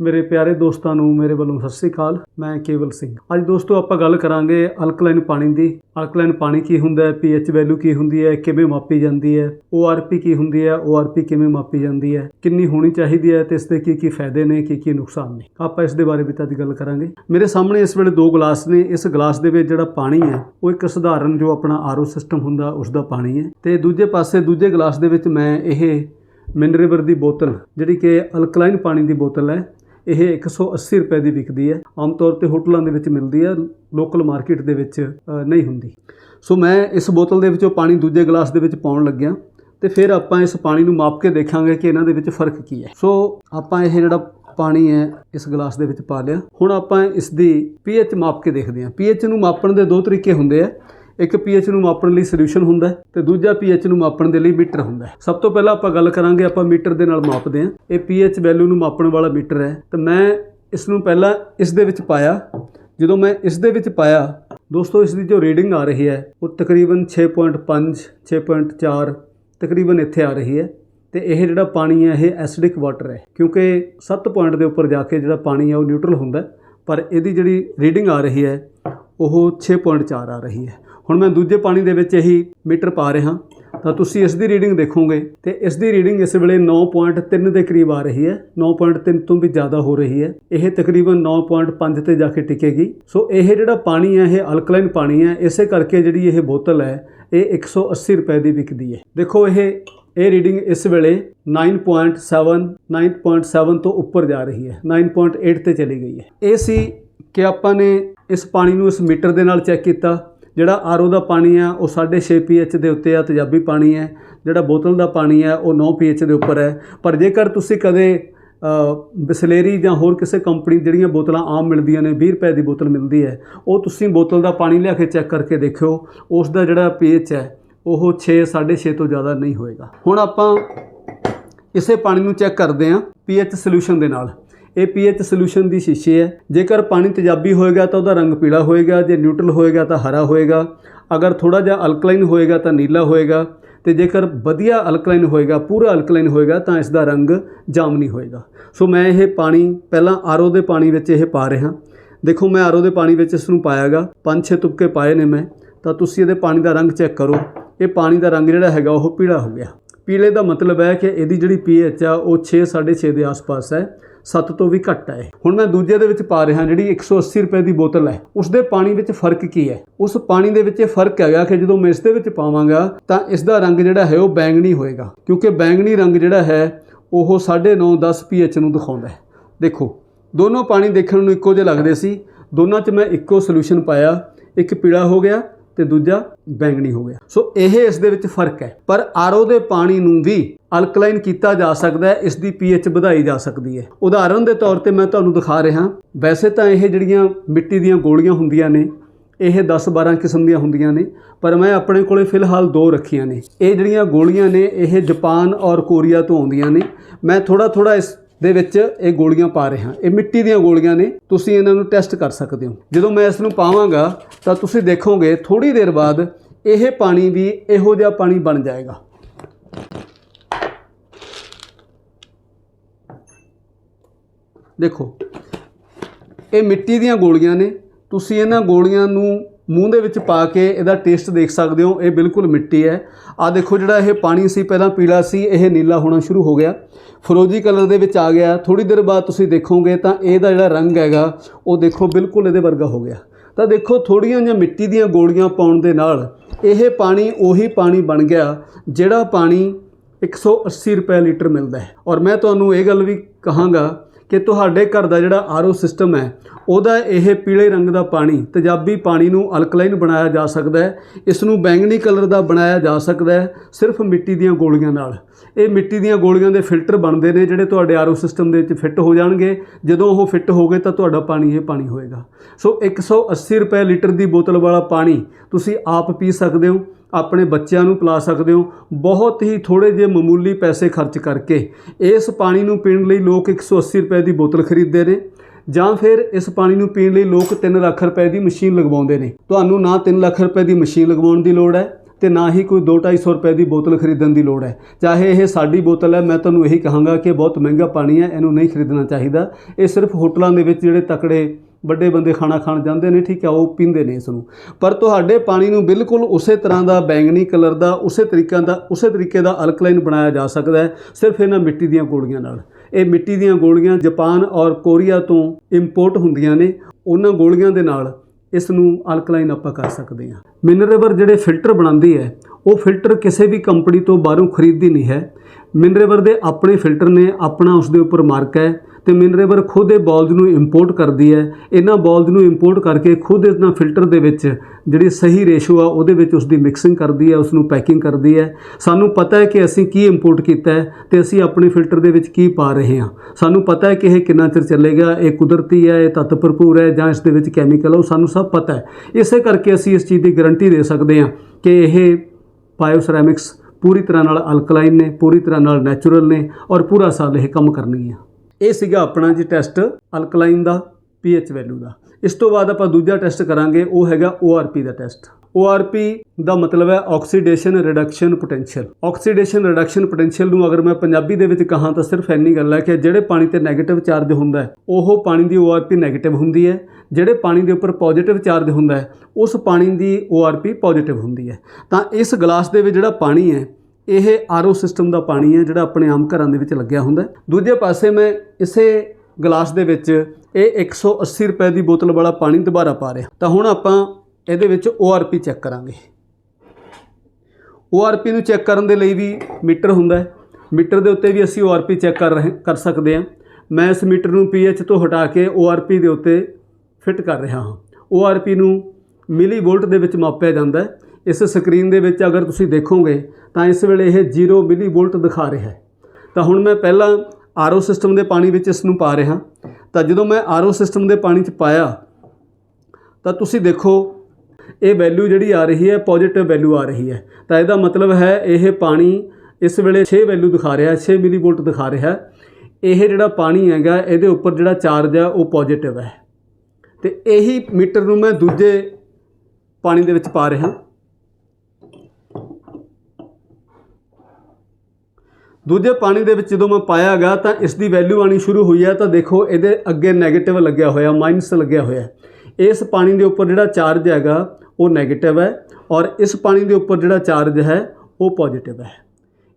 ਮੇਰੇ ਪਿਆਰੇ ਦੋਸਤਾਂ ਨੂੰ, ਮੇਰੇ ਵੱਲੋਂ ਸਤਿ ਸ੍ਰੀ ਅਕਾਲ। ਮੈਂ ਕੇਵਲ ਸਿੰਘ। ਅੱਜ ਦੋਸਤੋ, ਆਪਾਂ ਗੱਲ ਕਰਾਂਗੇ ਅਲਕਲਾਈਨ ਪਾਣੀ ਦੀ। ਅਲਕਲਾਈਨ ਪਾਣੀ ਕੀ ਹੁੰਦਾ ਹੈ? ਪੀਐਚ ਵੈਲਿਊ ਕੀ ਹੁੰਦੀ ਹੈ? ਕਿਵੇਂ ਮਾਪੀ ਜਾਂਦੀ ਹੈ? ਓਆਰਪੀ ਕੀ ਹੁੰਦੀ ਹੈ? ਓਆਰਪੀ ਕਿਵੇਂ ਮਾਪੀ ਜਾਂਦੀ ਹੈ? ਕਿੰਨੀ ਹੋਣੀ ਚਾਹੀਦੀ ਹੈ ਤੇ ਇਸ ਦੇ ਕੀ ਕੀ ਫਾਇਦੇ ਨੇ, ਕੀ ਕੀ ਨੁਕਸਾਨ ਨੇ? ਆਪਾਂ ਇਸ ਦੇ ਬਾਰੇ ਵੀ ਤਾਂ ਅੱਜ ਗੱਲ ਕਰਾਂਗੇ। ਮੇਰੇ ਸਾਹਮਣੇ ਇਸ ਵੇਲੇ ਦੋ ਗਲਾਸ ਨੇ। ਇਸ ਗਲਾਸ ਦੇ ਵਿੱਚ ਜਿਹੜਾ ਪਾਣੀ ਹੈ, ਉਹ ਇੱਕ ਸਧਾਰਨ ਜੋ ਆਪਣਾ ਆਰਓ ਸਿਸਟਮ ਹੁੰਦਾ ਉਸ ਦਾ ਪਾਣੀ ਹੈ। ਤੇ ਦੂਜੇ ਪਾਸੇ, ਦੂਜੇ ਗਲਾਸ ਦੇ ਵਿੱਚ ਮੈਂ ਇਹ ਮਿਨਰੇਵਰ ਦੀ ਬੋਤਲ, ਜਿਹੜੀ ਕਿ ਅਲਕਲਾਈਨ ਪਾਣੀ ਦੀ ਬੋਤਲ ਹੈ ਇਹ 180 ਰੁਪਏ ਦੀ ਵਿਕਦੀ ਹੈ। ਆਮ ਤੌਰ ਤੇ ਹੋਟਲਾਂ ਦੇ ਵਿੱਚ ਮਿਲਦੀ ਹੈ, ਲੋਕਲ ਮਾਰਕੀਟ ਦੇ ਵਿੱਚ ਨਹੀਂ ਹੁੰਦੀ। ਸੋ ਮੈਂ ਇਸ ਬੋਤਲ ਦੇ ਵਿੱਚੋਂ ਪਾਣੀ ਦੂਜੇ ਗਲਾਸ ਦੇ ਵਿੱਚ ਪਾਉਣ ਲੱਗਿਆ ਤੇ ਫਿਰ ਆਪਾਂ ਇਸ ਪਾਣੀ ਨੂੰ ਮਾਪ ਕੇ ਦੇਖਾਂਗੇ ਕਿ ਇਹਨਾਂ ਦੇ ਵਿੱਚ ਫ਼ਰਕ ਕੀ ਹੈ। ਸੋ ਆਪਾਂ ਇਹ ਜਿਹੜਾ ਪਾਣੀ ਹੈ, ਇਸ ਗਲਾਸ ਦੇ ਵਿੱਚ ਪਾ ਲਿਆ। ਹੁਣ ਆਪਾਂ ਇਸ ਦੀ pH ਮਾਪ ਕੇ ਦੇਖਦੇ ਹਾਂ। pH ਨੂੰ ਮਾਪਣ ਦੇ ਦੋ ਤਰੀਕੇ ਹੁੰਦੇ ਆ। ਇੱਕ pH ਨੂੰ ਮਾਪਣ ਲਈ ਸੋਲੂਸ਼ਨ ਹੁੰਦਾ ਹੈ ਤੇ ਦੂਜਾ pH ਨੂੰ ਮਾਪਣ ਦੇ ਲਈ ਮੀਟਰ ਹੁੰਦਾ ਸਭ ਤੋਂ ਪਹਿਲਾਂ ਆਪਾਂ ਗੱਲ ਕਰਾਂਗੇ, ਆਪਾਂ ਮੀਟਰ ਦੇ ਨਾਲ ਮਾਪਦੇ ਹਾਂ। ਇਹ pH ਵੈਲਿਊ ਨੂੰ ਮਾਪਣ ਵਾਲਾ ਮੀਟਰ ਹੈ। ਤੇ ਮੈਂ ਇਸ ਨੂੰ ਪਹਿਲਾਂ ਇਸ ਦੇ ਵਿੱਚ ਪਾਇਆ। ਜਦੋਂ ਮੈਂ ਇਸ ਦੇ ਵਿੱਚ ਪਾਇਆ, ਦੋਸਤੋ, ਇਸ ਦੀ ਜੋ ਰੀਡਿੰਗ ਆ ਰਹੀ ਹੈ, ਉਹ ਤਕਰੀਬਨ 6.5 6.4 ਤਕਰੀਬਨ ਇੱਥੇ ਆ ਰਹੀ ਹੈ। ਤੇ ਇਹ ਜਿਹੜਾ ਪਾਣੀ ਹੈ, ਇਹ ਐਸਿਡਿਕ ਵਾਟਰ ਹੈ। ਕਿਉਂਕਿ 7 ਪੁਆਇੰਟ ਦੇ ਉੱਪਰ ਜਾ ਕੇ ਜਿਹੜਾ ਪਾਣੀ ਹੈ, ਉਹ ਨਿਊਟਰਲ ਹੁੰਦਾ ਪਰ ਇਹਦੀ ਜਿਹੜੀ ਰੀਡਿੰਗ ਆ ਰਹੀ ਹੈ, ਉਹ 6.4 ਆ ਰਹੀ ਹੈ। ਹੁਣ ਮੈਂ ਦੂਜੇ ਪਾਣੀ ਦੇ ਵਿੱਚ ਇਹੀ ਮੀਟਰ ਪਾ ਰਿਹਾ ਤਾਂ ਤੁਸੀਂ ਇਸ ਦੀ ਰੀਡਿੰਗ ਦੇਖੋਗੇ ਤੇ ਇਸ ਦੀ ਰੀਡਿੰਗ ਇਸ ਵੇਲੇ 9.3 ਦੇ ਕਰੀਬ ਆ ਰਹੀ ਹੈ। 9.3 ਤੋਂ ਵੀ ਜ਼ਿਆਦਾ ਹੋ ਰਹੀ ਹੈ। ਇਹ ਤਕਰੀਬਨ 9.5 ਤੇ ਜਾ ਕੇ ਟਿਕੇਗੀ। ਸੋ ਇਹ ਜਿਹੜਾ ਪਾਣੀ ਹੈ, ਇਹ ਅਲਕਲਾਈਨ ਪਾਣੀ ਹੈ, ਇਸੇ ਕਰਕੇ ਜਿਹੜੀ ਇਹ ਬੋਤਲ ਹੈ, ਇਹ 180 ਰੁਪਏ ਦੀ ਵਿਕਦੀ ਹੈ। ਦੇਖੋ ਇਹ ਇਹ ਰੀਡਿੰਗ ਇਸ ਵੇਲੇ 9.7 9.7 ਤੋਂ ਉੱਪਰ ਜਾ ਰਹੀ ਹੈ। 9.8 ਤੇ ਚਲੀ ਗਈ ਹੈ। ਇਹ ਸੀ ਕਿ ਆਪਾਂ ਨੇ ਇਸ ਪਾਣੀ ਨੂੰ ਇਸ ਮੀਟਰ ਦੇ ਨਾਲ ਚੈੱਕ ਕੀਤਾ। ਜਿਹੜਾ ਆਰਓ ਦਾ ਪਾਣੀ ਆ ਉਹ 6.5 pH ਦੇ ਉੱਤੇ ਆ, ਤੇਜ਼ਾਬੀ ਪਾਣੀ ਹੈ। ਜਿਹੜਾ ਬੋਤਲ ਦਾ ਪਾਣੀ ਹੈ, ਉਹ 9 pH ਦੇ ਉੱਪਰ ਹੈ। ਪਰ ਜੇਕਰ ਤੁਸੀਂ ਕਦੇ ਬਿਸਲੇਰੀ ਜਾਂ ਹੋਰ ਕਿਸੇ ਕੰਪਨੀ ਜਿਹੜੀਆਂ ਬੋਤਲਾਂ ਆਮ ਮਿਲਦੀਆਂ ਨੇ 20 ਰੁਪਏ ਦੀ ਬੋਤਲ ਮਿਲਦੀ ਹੈ, ਉਹ ਤੁਸੀਂ ਬੋਤਲ ਦਾ ਪਾਣੀ ਲਿਆ ਕੇ ਚੈੱਕ ਕਰਕੇ ਦੇਖਿਓ। ਉਸ ਦਾ ਜਿਹੜਾ pH ਹੈ, ਉਹ 6 6.5 ਤੋਂ ਜ਼ਿਆਦਾ ਨਹੀਂ ਹੋਏਗਾ। ਹੁਣ ਆਪਾਂ ਇਸੇ ਪਾਣੀ ਨੂੰ ਚੈੱਕ ਕਰਦੇ ਹਾਂ pH ਸੋਲੂਸ਼ਨ ਦੇ ਨਾਲ। ਇਹ pH ਸੋਲੂਸ਼ਨ ਦੀ ਸ਼ੀਸ਼ੇ ਹੈ। ਜੇਕਰ ਪਾਣੀ ਤੇਜ਼ਾਬੀ ਹੋਏਗਾ ਤਾਂ ਉਹਦਾ ਰੰਗ ਪੀਲਾ ਹੋਏਗਾ, ਜੇ ਨਿਊਟਰਲ ਹੋਏਗਾ ਤਾਂ ਹਰਾ ਹੋਏਗਾ। ਅਗਰ ਥੋੜਾ ਜਿਹਾ ਅਲਕਲਾਈਨ ਹੋਏਗਾ ਤਾਂ ਨੀਲਾ ਹੋਏਗਾ। ਤੇ ਜੇਕਰ ਵਧੀਆ ਅਲਕਲਾਈਨ ਹੋਏਗਾ, ਪੂਰਾ ਅਲਕਲਾਈਨ ਹੋਏਗਾ ਤਾਂ ਇਸ ਦਾ ਰੰਗ ਜਾਮਨੀ ਹੋਏਗਾ। ਸੋ ਮੈਂ ਇਹ ਪਾਣੀ ਪਹਿਲਾਂ ਆਰਓ ਦੇ ਪਾਣੀ ਵਿੱਚ ਇਹ ਪਾ ਰਿਹਾ। ਦੇਖੋ, ਮੈਂ ਆਰਓ ਦੇ ਪਾਣੀ ਵਿੱਚ ਇਸ ਨੂੰ ਪਾਇਆਗਾ। ਪੰਜ ਛੇ ਤੁਪਕੇ ਪਾਏ ਨੇ ਮੈਂ। ਤਾਂ ਤੁਸੀਂ ਇਹਦੇ ਪਾਣੀ ਦਾ ਰੰਗ ਚੈੱਕ ਕਰੋ। ਇਹ ਪਾਣੀ ਦਾ ਰੰਗ ਜਿਹੜਾ ਹੈਗਾ, ਉਹ ਪੀਲਾ ਹੋ ਗਿਆ। ਪੀਲੇ ਦਾ ਮਤਲਬ ਹੈ ਕਿ ਇਹਦੀ ਜਿਹੜੀ pH ਆ, ਉਹ 6 6.5 ਦੇ ਆਸ-ਪਾਸ ਹੈ। 7 ਤੋਂ ਵੀ ਘੱਟ ਹੈ। ਹੁਣ ਮੈਂ ਦੂਜੇ ਦੇ ਵਿੱਚ ਪਾ ਰਿਹਾ, ਜਿਹੜੀ 180 ਰੁਪਏ ਦੀ ਬੋਤਲ ਹੈ। ਉਸ ਦੇ ਪਾਣੀ ਵਿੱਚ ਫ਼ਰਕ ਕੀ ਹੈ? ਉਸ ਪਾਣੀ ਦੇ ਵਿੱਚ ਇਹ ਫ਼ਰਕ ਹੈਗਾ ਕਿ ਜਦੋਂ ਮੈਂ ਇਸ ਦੇ ਵਿੱਚ ਪਾਵਾਂਗਾ, ਤਾਂ ਇਸ ਦਾ ਰੰਗ ਜਿਹੜਾ ਹੈ ਉਹ ਬੈਂਗਣੀ ਹੋਏਗਾ। ਕਿਉਂਕਿ ਬੈਂਗਣੀ ਰੰਗ ਜਿਹੜਾ ਹੈ, ਉਹ 9.5 10 pH ਨੂੰ ਦਿਖਾਉਂਦਾ ਹੈ। ਦੇਖੋ, ਦੋਨੋਂ ਪਾਣੀ ਦੇਖਣ ਨੂੰ ਇੱਕੋ ਜਿਹੇ ਲੱਗਦੇ ਸੀ। ਦੋਨਾਂ 'ਚ ਮੈਂ ਇੱਕੋ ਸੋਲੂਸ਼ਨ ਪਾਇਆ। ਇੱਕ ਪੀਲਾ ਹੋ ਗਿਆ ਤੇ ਦੂਜਾ ਬੈਂਗਣੀ ਹੋ ਗਿਆ। ਸੋ ਇਹ ਇਸ ਦੇ ਵਿੱਚ ਫ਼ਰਕ ਹੈ। ਪਰ ਆਰਓ ਦੇ ਪਾਣੀ ਨੂੰ ਵੀ ਅਲਕਲਾਈਨ ਕੀਤਾ ਜਾ ਸਕਦਾ ਹੈ, ਇਸ ਦੀ pH ਵਧਾਈ ਜਾ ਸਕਦੀ ਹੈ। ਉਦਾਹਰਨ ਦੇ ਤੌਰ ਤੇ ਮੈਂ ਤੁਹਾਨੂੰ ਦਿਖਾ ਰਿਹਾ। ਵੈਸੇ ਤਾਂ ਇਹ ਜਿਹੜੀਆਂ ਮਿੱਟੀ ਦੀਆਂ ਗੋਲੀਆਂ ਹੁੰਦੀਆਂ ਨੇ, ਇਹ 10-12 ਕਿਸਮ ਦੀਆਂ ਹੁੰਦੀਆਂ ਨੇ, ਪਰ ਮੈਂ ਆਪਣੇ ਕੋਲੇ ਫਿਲਹਾਲ ਦੋ ਰੱਖੀਆਂ ਨੇ। ਇਹ ਜਿਹੜੀਆਂ ਗੋਲੀਆਂ ਨੇ, ਇਹ ਜਾਪਾਨ ਔਰ ਕੋਰੀਆ ਤੋਂ ਆਉਂਦੀਆਂ ਨੇ। ਮੈਂ ਥੋੜਾ ਥੋੜਾ ਇਸ ਦੇ ਵਿੱਚ ਇਹ ਗੋਲੀਆਂ ਪਾ ਰਿਹਾ ਇਹ ਮਿੱਟੀ ਦੀਆਂ ਗੋਲੀਆਂ ਨੇ। ਤੁਸੀਂ ਇਹਨਾਂ ਨੂੰ ਟੈਸਟ ਕਰ ਸਕਦੇ ਹੋ। ਜਦੋਂ ਮੈਂ ਇਸ ਨੂੰ ਪਾਵਾਂਗਾ, ਤਾਂ ਤੁਸੀਂ ਦੇਖੋਗੇ ਥੋੜੀ ਦੇਰ ਬਾਅਦ ਇਹ ਪਾਣੀ ਵੀ ਇਹੋ ਜਿਹਾ ਪਾਣੀ ਬਣ ਜਾਏਗਾ। ਦੇਖੋ, ਇਹ ਮਿੱਟੀ ਦੀਆਂ ਗੋਲੀਆਂ ਨੇ। ਤੁਸੀਂ ਇਹਨਾਂ ਗੋਲੀਆਂ ਨੂੰ ਮੂੰਹ ਦੇ ਵਿੱਚ ਪਾ ਕੇ ਇਹਦਾ ਟੇਸਟ ਦੇਖ ਸਕਦੇ ਹੋ, ਇਹ ਬਿਲਕੁਲ ਮਿੱਟੀ ਹੈ। ਆ ਦੇਖੋ ਜਿਹੜਾ ਇਹ ਪਾਣੀ ਸੀ, ਪਹਿਲਾਂ ਪੀਲਾ ਸੀ, ਇਹ ਨੀਲਾ ਹੋਣਾ ਸ਼ੁਰੂ ਹੋ ਗਿਆ। ਫਰੋਜੀ ਕਲਰ ਦੇ ਵਿੱਚ ਆ ਗਿਆ। ਥੋੜੀ ਦੇਰ ਬਾਅਦ ਤੁਸੀਂ ਦੇਖੋਗੇ ਤਾਂ ਇਹਦਾ ਜਿਹੜਾ ਰੰਗ ਹੈਗਾ, ਉਹ ਦੇਖੋ ਬਿਲਕੁਲ ਇਹਦੇ ਵਰਗਾ ਹੋ ਗਿਆ। ਤਾਂ ਦੇਖੋ ਥੋੜੀਆਂ ਜਿਹੀਆਂ ਮਿੱਟੀ ਦੀਆਂ ਗੋਲੀਆਂ ਪਾਉਣ ਦੇ ਨਾਲ ਇਹ ਪਾਣੀ ਉਹੀ ਪਾਣੀ ਬਣ ਗਿਆ, ਜਿਹੜਾ ਪਾਣੀ 180 ਰੁਪਏ ਲੀਟਰ ਮਿਲਦਾ ਹੈ। ਔਰ ਮੈਂ ਤੁਹਾਨੂੰ ਇਹ ਗੱਲ ਵੀ ਕਹਾਂਗਾ ਕਿ ਤੁਹਾਡੇ ਘਰ ਦਾ ਜਿਹੜਾ ਆਰਓ ਸਿਸਟਮ ਹੈ, ਉਹਦਾ ਇਹ ਪੀਲੇ ਰੰਗ ਦਾ ਪਾਣੀ, ਤੇਜ਼ਾਬੀ ਪਾਣੀ ਨੂੰ ਅਲਕਲਾਈਨ ਬਣਾਇਆ ਜਾ ਸਕਦਾ ਹੈ। ਇਸ ਨੂੰ ਬੈਂਗਣੀ ਕਲਰ ਦਾ ਬਣਾਇਆ ਜਾ ਸਕਦਾ ਹੈ, ਸਿਰਫ ਮਿੱਟੀ ਦੀਆਂ ਗੋਲੀਆਂ ਨਾਲ। ਇਹ ਮਿੱਟੀ ਦੀਆਂ ਗੋਲੀਆਂ ਦੇ ਫਿਲਟਰ ਬਣਦੇ ਨੇ, ਜਿਹੜੇ ਤੁਹਾਡੇ ਆਰਓ ਸਿਸਟਮ ਦੇ ਵਿੱਚ ਫਿੱਟ ਹੋ ਜਾਣਗੇ। ਜਦੋਂ ਉਹ ਫਿੱਟ ਹੋ ਗਏ ਤਾਂ ਤੁਹਾਡਾ ਪਾਣੀ, ਇਹ ਪਾਣੀ ਹੋਏਗਾ। ਸੋ 180 ਰੁਪਏ ਲੀਟਰ ਦੀ ਬੋਤਲ ਵਾਲਾ ਪਾਣੀ ਤੁਸੀਂ ਆਪ ਪੀ ਸਕਦੇ ਹੋ। ਆਪਣੇ ਬੱਚਿਆਂ ਨੂੰ ਪਿਲਾ ਸਕਦੇ ਹੋ। ਬਹੁਤ ਹੀ ਥੋੜੇ ਜਿਹੇ ਮਾਮੂਲੀ ਪੈਸੇ ਖਰਚ ਕਰਕੇ ਇਸ ਪਾਣੀ ਨੂੰ ਪੀਣ ਲਈ ਲੋਕ 180 ਰੁਪਏ ਦੀ ਬੋਤਲ ਖਰੀਦਦੇ ਨੇ ਜਾਂ ਫਿਰ ਇਸ ਪਾਣੀ ਨੂੰ ਪੀਣ ਲਈ ਲੋਕ 3 ਲੱਖ ਰੁਪਏ ਦੀ ਮਸ਼ੀਨ ਲਗਵਾਉਂਦੇ ਨੇ। ਤੁਹਾਨੂੰ ਨਾ 3 ਲੱਖ ਰੁਪਏ ਦੀ ਮਸ਼ੀਨ ਲਗਵਾਉਣ ਦੀ ਲੋੜ ਹੈ ਤੇ ਨਾ ਹੀ ਕੋਈ 2-250 ਰੁਪਏ ਦੀ ਬੋਤਲ ਖਰੀਦਣ ਦੀ ਲੋੜ ਹੈ। ਚਾਹੇ ਇਹ ਸਾਡੀ ਬੋਤਲ ਹੈ, ਮੈਂ ਤੁਹਾਨੂੰ ਇਹੀ ਕਹਾਂਗਾ ਕਿ ਬਹੁਤ ਮਹਿੰਗਾ ਪਾਣੀ ਹੈ, ਇਹਨੂੰ ਨਹੀਂ ਖਰੀਦਣਾ ਚਾਹੀਦਾ। ਇਹ ਸਿਰਫ ਹੋਟਲਾਂ ਦੇ ਵਿੱਚ ਜਿਹੜੇ ਤਕੜੇ ਵੱਡੇ ਬੰਦੇ ਖਾਣਾ ਖਾਣ ਜਾਂਦੇ ਨੇ, ਠੀਕ ਹੈ, ਉਹ ਪੀਂਦੇ ਨੇ ਇਸ ਨੂੰ ਪਰ ਤੁਹਾਡੇ ਪਾਣੀ ਨੂੰ ਬਿਲਕੁਲ ਉਸੇ ਤਰ੍ਹਾਂ ਦਾ ਬੈਂਗਣੀ ਕਲਰ ਦਾ, ਉਸੇ ਤਰੀਕਾ ਦਾ, ਉਸੇ ਤਰੀਕੇ ਦਾ ਅਲਕਲਾਈਨ ਬਣਾਇਆ ਜਾ ਸਕਦਾ ਹੈ, ਸਿਰਫ ਇਹਨਾਂ ਮਿੱਟੀ ਦੀਆਂ ਗੋਲੀਆਂ ਨਾਲ। ਇਹ ਮਿੱਟੀ ਦੀਆਂ ਗੋਲੀਆਂ ਜਾਪਾਨ ਔਰ ਕੋਰੀਆ ਤੋਂ ਇੰਪੋਰਟ ਹੁੰਦੀਆਂ ਨੇ। ਉਹਨਾਂ ਗੋਲੀਆਂ ਦੇ ਨਾਲ ਇਸ ਨੂੰ ਅਲਕਲਾਈਨ ਆਪਾਂ ਕਰ ਸਕਦੇ ਹਾਂ। ਮਿਨਰੇਵਰ ਜਿਹੜੇ ਫਿਲਟਰ ਬਣਾਉਂਦੀ ਹੈ, ਉਹ ਫਿਲਟਰ ਕਿਸੇ ਵੀ ਕੰਪਨੀ ਤੋਂ ਬਾਹਰੋਂ ਖਰੀਦਦੀ ਨਹੀਂ ਹੈ। ਮਿਨਰੇਵਰ ਦੇ ਆਪਣੇ ਫਿਲਟਰ ਨੇ, ਆਪਣਾ ਉਸ ਦੇ ਉੱਪਰ ਮਾਰਕ ਹੈ। ਤੇ ਮਿਨਰੇਵਰ ਖੁਦ ਇਹ ਬੋਲਜ਼ ਨੂੰ ਇੰਪੋਰਟ ਕਰਦੀ ਹੈ। ਇਹਨਾਂ ਬੋਲਜ਼ ਨੂੰ ਇੰਪੋਰਟ ਕਰਕੇ ਖੁਦ ਇਹਨਾਂ ਫਿਲਟਰ ਦੇ ਵਿੱਚ ਜਿਹੜੀ ਸਹੀ ਰੇਸ਼ੋ ਆ, ਉਹਦੇ ਵਿੱਚ ਉਸ ਦੀ ਮਿਕਸਿੰਗ ਕਰਦੀ ਹੈ ਉਸ ਨੂੰ ਪੈਕਿੰਗ ਕਰਦੀ ਹੈ। ਸਾਨੂੰ ਪਤਾ ਹੈ ਕਿ ਅਸੀਂ ਕੀ ਇੰਪੋਰਟ ਕੀਤਾ ਹੈ ਤੇ ਅਸੀਂ ਆਪਣੇ ਫਿਲਟਰ ਦੇ ਵਿੱਚ ਕੀ ਪਾ ਰਹੇ ਹਾਂ। ਸਾਨੂੰ ਪਤਾ ਹੈ ਕਿ ਇਹ ਕਿੰਨਾ ਚਿਰ ਚੱਲੇਗਾ ਇਹ ਕੁਦਰਤੀ ਹੈ, ਇਹ ਤੱਤ ਭਰਪੂਰ ਹੈ ਜਾਂ ਇਸ ਦੇ ਵਿੱਚ ਕੈਮੀਕਲ ਹੈ ਉਹ ਸਾਨੂੰ ਸਭ ਪਤਾ ਹੈ। ਇਸੇ ਕਰਕੇ ਅਸੀਂ ਇਸ ਚੀਜ਼ ਦੀ ਗਾਰੰਟੀ ਦੇ ਸਕਦੇ ਹਾਂ ਕਿ ਇਹ ਬਾਇਓਸਰੈਮਿਕਸ ਪੂਰੀ ਤਰ੍ਹਾਂ ਨਾਲ ਅਲਕਲਾਈਨ ਨੇ, ਪੂਰੀ ਤਰ੍ਹਾਂ ਨਾਲ ਨੈਚੁਰਲ ਨੇ ਔਰ ਪੂਰਾ ਸਾਲ ਇਹ ਕੰਮ ਕਰਨਗੀਆਂ। ਇਹ ਸੀਗਾ ਆਪਣਾ ਜੀ ਟੈਸਟ ਅਲਕਲਾਈਨ ਦਾ pH ਵੈਲਿਊ ਦਾ। ਇਸ ਤੋਂ ਬਾਅਦ ਆਪਾਂ ਦੂਜਾ ਟੈਸਟ ਕਰਾਂਗੇ, ਉਹ ਹੈਗਾ ORP ਦਾ ਟੈਸਟ। ORP ਦਾ ਮਤਲਬ ਹੈ oxidation reduction potential. Oxidation reduction potential ਨੂੰ ਅਗਰ ਮੈਂ ਪੰਜਾਬੀ ਦੇ ਵਿੱਚ ਕਹਾਂ ਤਾਂ ਸਿਰਫ ਇੰਨੀ ਗੱਲ ਹੈ ਕਿ ਜਿਹੜੇ ਪਾਣੀ ਤੇ 네ਗੇਟਿਵ ਚਾਰਜ ਹੁੰਦਾ ਹੈ, ਉਹ ਪਾਣੀ ਦੀ ORP 네ਗੇਟਿਵ ਹੁੰਦੀ ਹੈ। ਜਿਹੜੇ ਪਾਣੀ ਦੇ ਉੱਪਰ ਪੋਜ਼ਿਟਿਵ ਚਾਰਜ ਹੁੰਦਾ ਹੈ, ਉਸ ਪਾਣੀ ਦੀ ORP ਪੋਜ਼ਿਟਿਵ ਹੁੰਦੀ ਹੈ। ਤਾਂ ਇਸ ਗਲਾਸ ਦੇ ਵਿੱਚ ਜਿਹੜਾ ਪਾਣੀ ਹੈ ਇਹ ਆਰਓ ਸਿਸਟਮ ਦਾ ਪਾਣੀ ਹੈ ਜਿਹੜਾ ਆਪਣੇ ਆਮ ਘਰਾਂ ਦੇ ਵਿੱਚ ਲੱਗਿਆ ਹੁੰਦਾ ਦੂਜੇ ਪਾਸੇ ਮੈਂ ਇਸੇ ਗਲਾਸ ਦੇ ਵਿੱਚ ਇਹ 180 ਰੁਪਏ ਦੀ ਬੋਤਲ ਵਾਲਾ ਪਾਣੀ ਦੁਬਾਰਾ ਪਾ ਰਿਹਾ। ਤਾਂ ਹੁਣ ਆਪਾਂ ਇਹਦੇ ਵਿੱਚ ORP ਚੈੱਕ ਕਰਾਂਗੇ। ORP ਨੂੰ ਚੈੱਕ ਕਰਨ ਦੇ ਲਈ ਵੀ ਮੀਟਰ ਹੁੰਦਾ ਹੈ। ਮੀਟਰ ਦੇ ਉੱਤੇ ਵੀ ਅਸੀਂ ORP ਚੈੱਕ ਕਰ ਰਹੇ, ਕਰ ਸਕਦੇ ਹਾਂ। ਮੈਂ ਇਸ ਮੀਟਰ ਨੂੰ pH ਤੋਂ ਹਟਾ ਕੇ ORP ਦੇ ਉੱਤੇ ਫਿੱਟ ਕਰ ਰਿਹਾ ਹਾਂ। ORP ਨੂੰ ਮਿਲੀ ਵੋਲਟ ਦੇ ਵਿੱਚ ਮਾਪਿਆ ਜਾਂਦਾ ਹੈ। ਇਸ ਸਕਰੀਨ ਦੇ ਵਿੱਚ ਅਗਰ ਤੁਸੀਂ ਦੇਖੋਗੇ ਤਾਂ ਇਸ ਵੇਲੇ ਇਹ 0 ਮਿਲੀ ਵੋਲਟ ਦਿਖਾ ਰਿਹਾ ਹੈ। ਤਾਂ ਹੁਣ ਮੈਂ ਪਹਿਲਾਂ ਆਰਓ ਸਿਸਟਮ ਦੇ ਪਾਣੀ ਵਿੱਚ ਇਸ ਨੂੰ ਪਾ ਰਿਹਾ ਤਾਂ ਜਦੋਂ ਮੈਂ ਆਰਓ ਸਿਸਟਮ ਦੇ ਪਾਣੀ 'ਚ ਪਾਇਆ, ਤਾਂ ਤੁਸੀਂ ਦੇਖੋ, ਇਹ ਵੈਲਿਊ ਜਿਹੜੀ ਆ ਰਹੀ ਹੈ ਪੋਜ਼ਿਟਿਵ ਵੈਲਿਊ ਆ ਰਹੀ ਹੈ। ਤਾਂ ਇਹਦਾ ਮਤਲਬ ਹੈ ਇਹ ਪਾਣੀ ਇਸ ਵੇਲੇ 6 ਵੈਲਿਊ ਦਿਖਾ ਰਿਹਾ ਹੈ 6 ਮਿਲੀ ਵੋਲਟ ਦਿਖਾ ਰਿਹਾ ਹੈ। ਇਹ ਜਿਹੜਾ ਪਾਣੀ ਹੈਗਾ, ਇਹਦੇ ਉੱਪਰ ਜਿਹੜਾ ਚਾਰਜ ਹੈ ਉਹ ਪੋਜ਼ਿਟਿਵ ਹੈ। ਤੇ ਇਹੀ ਮੀਟਰ ਨੂੰ ਮੈਂ ਦੂਜੇ ਪਾਣੀ ਦੇ ਵਿੱਚ ਪਾ ਰਿਹਾ ਦੂਜੇ ਪਾਣੀ ਦੇ ਵਿੱਚ ਜਦੋਂ ਮੈਂ ਪਾਇਆਗਾ ਤਾਂ ਇਸ ਦੀ ਵੈਲਿਊ ਆਣੀ ਸ਼ੁਰੂ ਹੋਈ ਹੈ ਤਾਂ ਦੇਖੋ ਇਹਦੇ ਅੱਗੇ 네ਗੇਟਿਵ ਲੱਗਿਆ ਹੋਇਆ ਮਾਈਨਸ ਲੱਗਿਆ ਹੋਇਆ ਇਸ ਪਾਣੀ ਦੇ ਉੱਪਰ ਜਿਹੜਾ ਚਾਰਜ ਹੈਗਾ, ਉਹ 네ਗੇਟਿਵ ਹੈ ਔਰ ਇਸ ਪਾਣੀ ਦੇ ਉੱਪਰ ਜਿਹੜਾ ਚਾਰਜ ਹੈ, ਉਹ ਪੋਜ਼ਿਟਿਵ ਹੈ।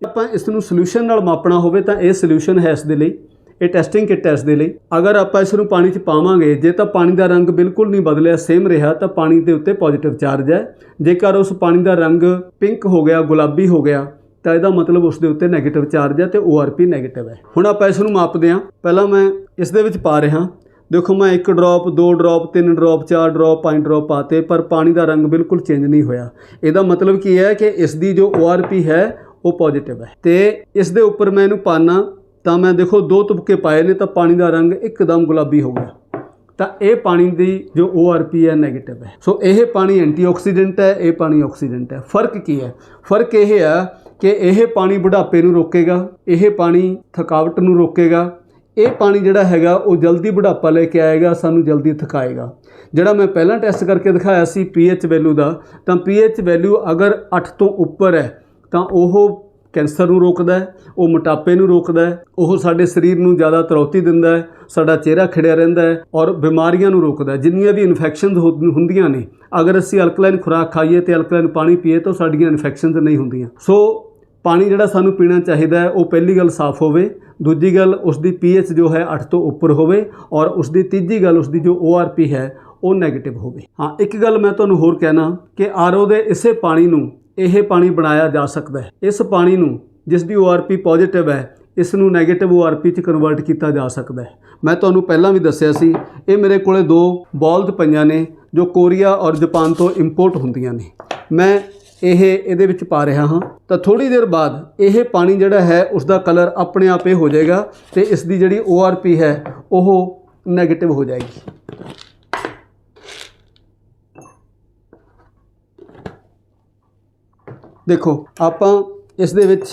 ਆਪਾਂ ਇਸ ਨੂੰ ਸੋਲੂਸ਼ਨ ਨਾਲ ਮਾਪਣਾ ਹੋਵੇ ਤਾਂ ਇਹ ਸੋਲੂਸ਼ਨ ਹੈ ਇਸ ਦੇ ਲਈ, ਇਹ ਟੈਸਟਿੰਗ ਕਿੱਟ ਹੈ ਇਸ ਦੇ ਲਈ। ਅਗਰ ਆਪਾਂ ਇਸ ਨੂੰ ਪਾਣੀ 'ਚ ਪਾਵਾਂਗੇ, ਜੇ ਤਾਂ ਪਾਣੀ ਦਾ ਰੰਗ ਬਿਲਕੁਲ ਨਹੀਂ ਬਦਲਿਆ ਸੇਮ ਰਿਹਾ, ਤਾਂ ਪਾਣੀ ਦੇ ਉੱਤੇ ਪੋਜ਼ਿਟਿਵ ਚਾਰਜ ਹੈ। ਜੇਕਰ ਉਸ ਪਾਣੀ ਦਾ ਰੰਗ ਪਿੰਕ ਹੋ ਗਿਆ, ਗੁਲਾਬੀ ਹੋ ਗਿਆ ਤਾਂ ਇਹਦਾ ਮਤਲਬ ਉਸ ਦੇ ਉੱਤੇ ਨੈਗੇਟਿਵ ਚਾਰਜ ਹੈ ਤੇ ORP ਨੈਗੇਟਿਵ ਹੈ ਹੁਣ ਆਪਾਂ ਇਸ ਨੂੰ ਮਾਪਦੇ ਹਾਂ। ਪਹਿਲਾਂ ਮੈਂ ਇਸ ਦੇ ਵਿੱਚ ਪਾ ਰਿਹਾ। ਦੇਖੋ, ਮੈਂ ਇੱਕ ਡ੍ਰੌਪ ਦੋ ਡ੍ਰੌਪ ਤਿੰਨ ਡ੍ਰੌਪ ਚਾਰ ਡ੍ਰੌਪ ਪੰਜ ਡ੍ਰੌਪ ਪਾਤੇ, ਪਰ ਪਾਣੀ ਦਾ ਰੰਗ ਬਿਲਕੁਲ ਚੇਂਜ ਨਹੀਂ ਹੋਇਆ। ਇਹਦਾ ਮਤਲਬ ਕੀ ਹੈ ਕਿ ਇਸ ਦੀ ਜੋ ORP ਹੈ, ਉਹ ਪੋਜ਼ਿਟਿਵ ਹੈ। ਤੇ ਇਸ ਦੇ ਉੱਪਰ ਮੈਂ ਇਹਨੂੰ ਪਾਣਾ ਤਾਂ ਮੈਂ ਦੇਖੋ, ਦੋ ਤੁਪਕੇ ਪਾਏ ਨੇ, ਤਾਂ ਪਾਣੀ ਦਾ ਰੰਗ ਇੱਕਦਮ ਗੁਲਾਬੀ ਹੋ ਗਿਆ। ਤਾਂ ਇਹ ਪਾਣੀ ਦੀ ਜੋ ORP ਹੈ ਨੈਗੇਟਿਵ ਹੈ। ਸੋ ਇਹ ਪਾਣੀ ਐਂਟੀਆਕਸੀਡੈਂਟ ਹੈ, ਇਹ ਪਾਣੀ ਆਕਸੀਡੈਂਟ ਹੈ। ਫ਼ਰਕ ਕੀ ਹੈ? ਫ਼ਰਕ ਇਹ ਹੈ ਕਿ ਇਹ ਪਾਣੀ ਬੁਢਾਪੇ ਨੂੰ ਰੋਕੇਗਾ, ਇਹ ਪਾਣੀ ਥਕਾਵਟ ਨੂੰ ਰੋਕੇਗਾ, ਇਹ ਪਾਣੀ ਜਿਹੜਾ ਹੈਗਾ ਉਹ ਜਲਦੀ ਬੁਢਾਪਾ ਲੈ ਕੇ ਆਏਗਾ, ਸਾਨੂੰ ਜਲਦੀ ਥਕਾਏਗਾ। ਜਿਹੜਾ ਮੈਂ ਪਹਿਲਾਂ ਟੈਸਟ ਕਰਕੇ ਦਿਖਾਇਆ ਸੀ pH ਵੈਲਿਊ ਦਾ, ਤਾਂ pH ਵੈਲਿਊ ਅਗਰ 8 ਤੋਂ ਉੱਪਰ ਹੈ, ਤਾਂ ਉਹ ਕੈਂਸਰ ਨੂੰ ਰੋਕਦਾ ਹੈ, ਉਹ ਮੋਟਾਪੇ ਨੂੰ ਰੋਕਦਾ ਹੈ, ਉਹ ਸਾਡੇ ਸਰੀਰ ਨੂੰ ਜ਼ਿਆਦਾ ਤਰੌਤੀ ਦਿੰਦਾ ਹੈ, ਸਾਡਾ ਚਿਹਰਾ ਖਿੜਿਆ ਰਹਿੰਦਾ ਹੈ ਔਰ ਬਿਮਾਰੀਆਂ ਨੂੰ ਰੋਕਦਾ ਹੈ। ਜਿੰਨੀਆਂ ਵੀ ਇਨਫੈਕਸ਼ਨਸ ਹੁੰਦੀਆਂ ਨੇ, ਅਗਰ ਅਸੀਂ ਅਲਕਲਾਈਨ ਖੁਰਾਕ ਖਾਈਏ ਤੇ ਅਲਕਲਾਈਨ ਪਾਣੀ ਪੀਏ ਤਾਂ ਸਾਡੀਆਂ ਇਨਫੈਕਸ਼ਨਸ ਨਹੀਂ ਹੁੰਦੀਆਂ। ਸੋ ਪਾਣੀ ਜਿਹੜਾ ਸਾਨੂੰ ਪੀਣਾ ਚਾਹੀਦਾ ਹੈ, ਉਹ ਪਹਿਲੀ ਗੱਲ ਸਾਫ਼ ਹੋਵੇ, ਦੂਜੀ ਗੱਲ ਉਸ ਦੀ pH ਜੋ ਹੈ 8 ਤੋਂ ਉੱਪਰ ਹੋਵੇ ਔਰ ਉਸ ਦੀ ਤੀਜੀ ਗੱਲ ਉਸ ਦੀ ਜੋ ORP ਹੈ, ਉਹ 네ਗੇਟਿਵ ਹੋਵੇ। ਹਾਂ, ਇੱਕ ਗੱਲ ਮੈਂ ਤੁਹਾਨੂੰ ਹੋਰ ਕਹਿਣਾ ਕਿ ਆਰਓ ਦੇ ਇਸੇ ਪਾਣੀ ਨੂੰ ਇਹ ਪਾਣੀ ਬਣਾਇਆ ਜਾ ਸਕਦਾ ਹੈ। ਇਸ ਪਾਣੀ ਨੂੰ ਜਿਸ ਦੀ ORP ਪੋਜ਼ਿਟਿਵ ਹੈ, ਇਸ ਨੂੰ 네ਗੇਟਿਵ ORP ਚ ਕਨਵਰਟ ਕੀਤਾ ਜਾ ਸਕਦਾ ਹੈ। ਮੈਂ ਤੁਹਾਨੂੰ ਪਹਿਲਾਂ ਵੀ ਦੱਸਿਆ ਸੀ, ਇਹ ਮੇਰੇ ਕੋਲੇ ਦੋ ਬੋਲਦ ਪਈਆਂ ਨੇ ਜੋ ਕੋਰੀਆ ਔਰ ਜਾਪਾਨ ਤੋਂ ਇੰਪੋਰਟ ਹੁੰਦੀਆਂ ਨੇ। ਮੈਂ ਇਹ ਇਹਦੇ ਵਿੱਚ ਪਾ ਰਿਹਾ ਹਾਂ। ਤਾਂ ਥੋੜੀ ਦੇਰ ਬਾਅਦ ਇਹ ਪਾਣੀ ਜਿਹੜਾ ਹੈ ਉਸ ਦਾ ਕਲਰ ਆਪਣੇ ਆਪ ਇਹ ਹੋ ਜਾਏਗਾ ਤੇ ਇਸ ਦੀ ਜਿਹੜੀ ORP ਹੈ, ਉਹ 네ਗੇਟਿਵ ਹੋ ਜਾਏਗੀ। ਦੇਖੋ, ਆਪਾਂ ਇਸ ਦੇ ਵਿੱਚ,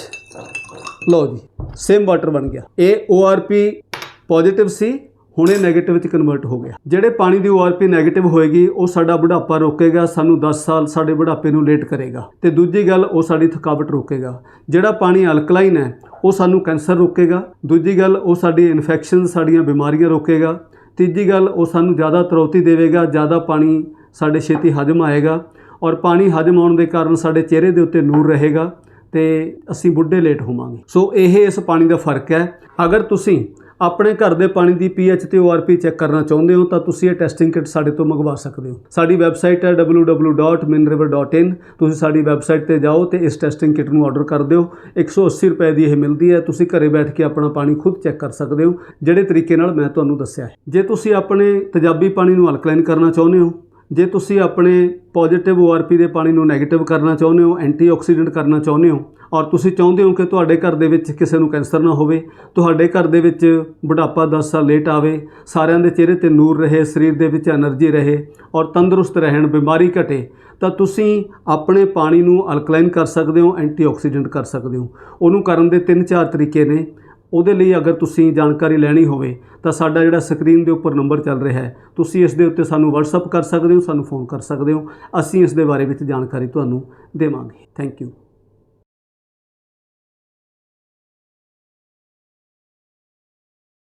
ਲਓ ਜੀ ਸੇਮ ਵਾਟਰ ਬਣ ਗਿਆ। ਇਹ ORP ਪੋਜ਼ਿਟਿਵ ਸੀ ਹੁਣ ਇਹ 네ਗੇਟਿਵ ਵਿੱਚ ਕਨਵਰਟ ਹੋ ਗਿਆ। ਜਿਹੜੇ ਪਾਣੀ ਦੀ ORP 네ਗੇਟਿਵ ਹੋਏਗੀ, ਉਹ ਸਾਡਾ ਬੁਢਾਪਾ ਰੋਕੇਗਾ, ਸਾਨੂੰ 10 ਸਾਲ ਸਾਡੇ ਬੁਢਾਪੇ ਨੂੰ ਲੇਟ ਕਰੇਗਾ। ਤੇ ਦੂਜੀ ਗੱਲ, ਉਹ ਸਾਡੀ ਥਕਾਵਟ ਰੋਕੇਗਾ। ਜਿਹੜਾ ਪਾਣੀ ਅਲਕਲਾਈਨ ਹੈ, ਉਹ ਸਾਨੂੰ ਕੈਂਸਰ ਰੋਕੇਗਾ। ਦੂਜੀ ਗੱਲ, ਉਹ ਸਾਡੀ ਇਨਫੈਕਸ਼ਨ ਸਾਡੀਆਂ ਬਿਮਾਰੀਆਂ ਰੋਕੇਗਾ। ਤੀਜੀ ਗੱਲ, ਉਹ ਸਾਨੂੰ ਜ਼ਿਆਦਾ ਤਰੌਤੀ ਦੇਵੇਗਾ, ਜ਼ਿਆਦਾ ਪਾਣੀ ਸਾਡੇ ਛੇਤੀ ਹਜਮ ਆਏਗਾ। ਔਰ ਪਾਣੀ ਹਜਮ ਆਉਣ ਦੇ ਕਾਰਨ ਸਾਡੇ ਚਿਹਰੇ ਦੇ ਉੱਤੇ ਨੂਰ ਰਹੇਗਾ ਤੇ ਅਸੀਂ ਬੁੱਢੇ ਲੇਟ ਹੋਵਾਂਗੇ। ਸੋ ਇਹ ਇਸ ਪਾਣੀ ਦਾ ਫ਼ਰਕ ਹੈ। ਅਗਰ ਤੁਸੀਂ ਆਪਣੇ ਘਰ ਦੇ ਪਾਣੀ ਦੀ pH ਤੇ ORP ਚੈੱਕ ਕਰਨਾ ਚਾਹੁੰਦੇ ਹੋ ਤਾਂ ਤੁਸੀਂ ਇਹ ਟੈਸਟਿੰਗ ਕਿਟ ਸਾਡੇ ਤੋਂ ਮੰਗਵਾ ਸਕਦੇ ਹੋ। ਸਾਡੀ ਵੈਬਸਾਈਟ ਹੈ www.minriver.in ਤੁਸੀਂ ਸਾਡੀ ਵੈਬਸਾਈਟ ਤੇ ਜਾਓ ਤੇ ਇਸ ਟੈਸਟਿੰਗ ਕਿਟ ਨੂੰ ਆਰਡਰ ਕਰ ਦਿਓ। 180 ਰੁਪਏ ਦੀ ਇਹ ਮਿਲਦੀ ਹੈ। ਤੁਸੀਂ ਘਰੇ ਬੈਠ ਕੇ ਆਪਣਾ ਪਾਣੀ ਖੁਦ ਚੈੱਕ ਕਰ ਸਕਦੇ ਹੋ। ਜਿਹੜੇ ਤਰੀਕੇ ਨਾਲ ਮੈਂ ਤੁਹਾਨੂੰ ਦੱਸਿਆ ਹੈ। ਜੇ ਤੁਸੀਂ ਆਪਣੇ ਤੇਜ਼ਾਬੀ ਪਾਣੀ ਨੂੰ ਅਲਕਲਾਈਨ ਕਰਨਾ ਚਾਹੁੰਦੇ ਹੋ ਜੇ ਤੁਸੀਂ ਆਪਣੇ ਪੋਜ਼ਿਟਿਵ ORP ਦੇ ਪਾਣੀ ਨੂੰ ਨੈਗੇਟਿਵ ਕਰਨਾ ਚਾਹੁੰਦੇ ਹੋ ਐਂਟੀਆਕਸੀਡੈਂਟ ਕਰਨਾ ਚਾਹੁੰਦੇ ਹੋ, ਔਰ ਤੁਸੀਂ ਚਾਹੁੰਦੇ ਹੋ ਕਿ ਤੁਹਾਡੇ ਘਰ ਦੇ ਵਿੱਚ ਕਿਸੇ ਨੂੰ ਕੈਂਸਰ ਨਾ ਹੋਵੇ, ਤੁਹਾਡੇ ਘਰ ਦੇ ਵਿੱਚ ਬੁਢਾਪਾ 10 ਸਾਲ ਲੇਟ ਆਵੇ, ਸਾਰਿਆਂ ਦੇ ਚਿਹਰੇ ਤੇ ਨੂਰ ਰਹੇ, ਸਰੀਰ ਦੇ ਵਿੱਚ એનર્ਜੀ ਰਹੇ, ਔਰ ਤੰਦਰੁਸਤ ਰਹਿਣ, ਬਿਮਾਰੀ ਘਟੇ, ਤਾਂ ਤੁਸੀਂ ਆਪਣੇ ਪਾਣੀ ਨੂੰ ਅਲਕਲਾਈਨ ਕਰ ਸਕਦੇ ਹੋ ਐਂਟੀਆਕਸੀਡੈਂਟ ਕਰ ਸਕਦੇ ਹੋ। ਉਹਨੂੰ ਕਰਨ ਦੇ 3-4 ਤਰੀਕੇ ਨੇ। ਉਹਦੇ ਲਈ ਅਗਰ ਤੁਸੀਂ ਜਾਣਕਾਰੀ ਲੈਣੀ ਹੋਵੇ, ਤਾਂ ਸਾਡਾ ਜਿਹੜਾ ਸਕਰੀਨ ਦੇ ਉੱਪਰ ਨੰਬਰ ਚੱਲ ਰਿਹਾ ਹੈ, ਤੁਸੀਂ ਇਸ ਦੇ ਉੱਤੇ ਸਾਨੂੰ WhatsApp ਕਰ ਸਕਦੇ ਹੋ, ਸਾਨੂੰ ਫੋਨ ਕਰ ਸਕਦੇ ਹੋ। ਅਸੀਂ ਇਸ ਦੇ ਬਾਰੇ ਵਿੱਚ ਜਾਣਕਾਰੀ ਤੁਹਾਨੂੰ ਦੇਵਾਂਗੇ। Thank you